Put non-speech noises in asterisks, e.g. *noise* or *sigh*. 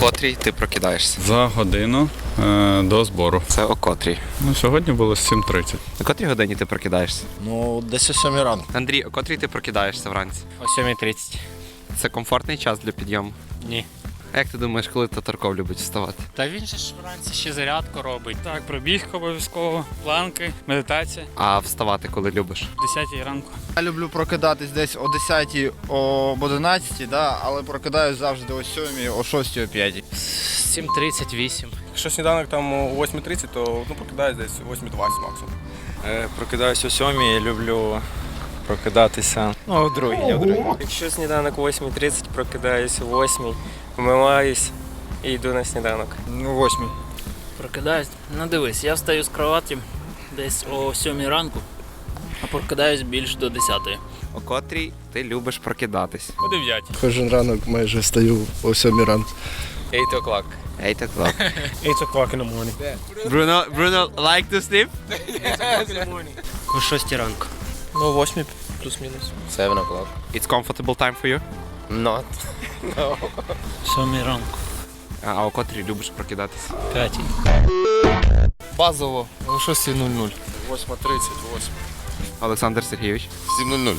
котрій ти прокидаєшся? За годину е, до збору. Це о котрій. Ну, сьогодні було 7.30. О котрій годині ти прокидаєшся? Ну, десь о 7 ранку. Андрій, о котрій ти прокидаєшся вранці? О 7.30. Це комфортний час для підйому. Ні. А як ти думаєш, коли Татарков любить вставати? Та він же ж вранці ще зарядку робить. Так, пробіг обов'язково, планки, медитація. А вставати коли любиш? О 10 ранку. Я люблю прокидатись десь о 10 об 11, да, але прокидаюсь завжди о 7, о 6, о 5. 7.38. Якщо сніданок там о 8.30, то ну, прокидаюсь десь о 8.20 максимум. Е, Прокидаюсь о сьомій, люблю прокидатися. Ну, о другій, я о другій. Якщо сніданок о 8.30, прокидаюсь о 8, вмиваюсь і йду на сніданок. Ну, восьмій. Прокидаюсь. Ну дивись, я встаю з кроваті десь о 7 ранку, а прокидаюсь більш до 10. О котрій ти любиш прокидатись? О 9. Кожен ранок майже встаю о 7 ранку. 8 o'clock. 8 o'clock. *laughs* 8 o'clock in the morning. Bruno, Bruno, like to sleep? 8 o'clock in the morning. О 6 ранку. Ну, восьмі 8 плюс-мінус. 7 o'clock. It's comfortable time for you? Not. *laughs* 7 ранку. А, а о котрій любиш прокидатися? 5. Базово о 6.00. 8.30, 8. Олександр Сергійович. 7.00.